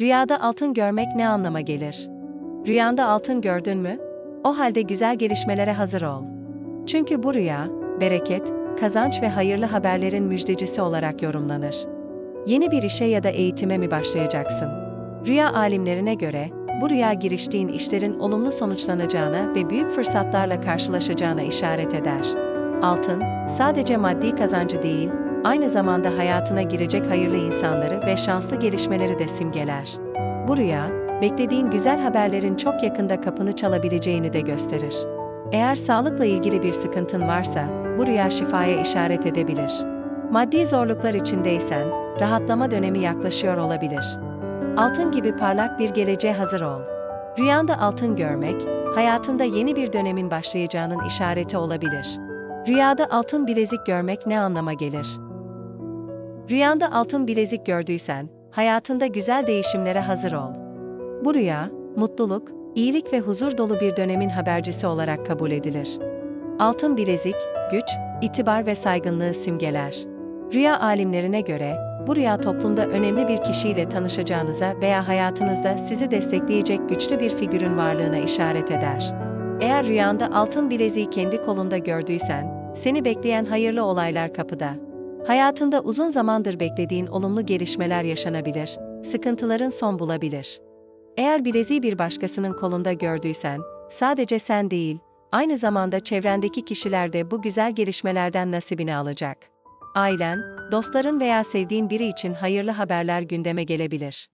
Rüyada altın görmek ne anlama gelir? Rüyanda altın gördün mü? O halde güzel gelişmelere hazır ol. Çünkü bu rüya, bereket, kazanç ve hayırlı haberlerin müjdecisi olarak yorumlanır. Yeni bir işe ya da eğitime mi başlayacaksın? Rüya alimlerine göre, bu rüya giriştiğin işlerin olumlu sonuçlanacağına ve büyük fırsatlarla karşılaşacağına işaret eder. Altın, sadece maddi kazancı değil, aynı zamanda hayatına girecek hayırlı insanları ve şanslı gelişmeleri de simgeler. Bu rüya, beklediğin güzel haberlerin çok yakında kapını çalabileceğini de gösterir. Eğer sağlıkla ilgili bir sıkıntın varsa, bu rüya şifaya işaret edebilir. Maddi zorluklar içindeysen, rahatlama dönemi yaklaşıyor olabilir. Altın gibi parlak bir geleceğe hazır ol. Rüyanda altın görmek, hayatında yeni bir dönemin başlayacağının işareti olabilir. Rüyada altın bilezik görmek ne anlama gelir? Rüyanda altın bilezik gördüysen, hayatında güzel değişimlere hazır ol. Bu rüya, mutluluk, iyilik ve huzur dolu bir dönemin habercisi olarak kabul edilir. Altın bilezik, güç, itibar ve saygınlığı simgeler. Rüya alimlerine göre, bu rüya toplumda önemli bir kişiyle tanışacağınıza veya hayatınızda sizi destekleyecek güçlü bir figürün varlığına işaret eder. Eğer rüyanda altın bileziği kendi kolunda gördüysen, seni bekleyen hayırlı olaylar kapıda. Hayatında uzun zamandır beklediğin olumlu gelişmeler yaşanabilir, sıkıntıların son bulabilir. Eğer bileziği bir başkasının kolunda gördüysen, sadece sen değil, aynı zamanda çevrendeki kişiler de bu güzel gelişmelerden nasibini alacak. Ailen, dostların veya sevdiğin biri için hayırlı haberler gündeme gelebilir.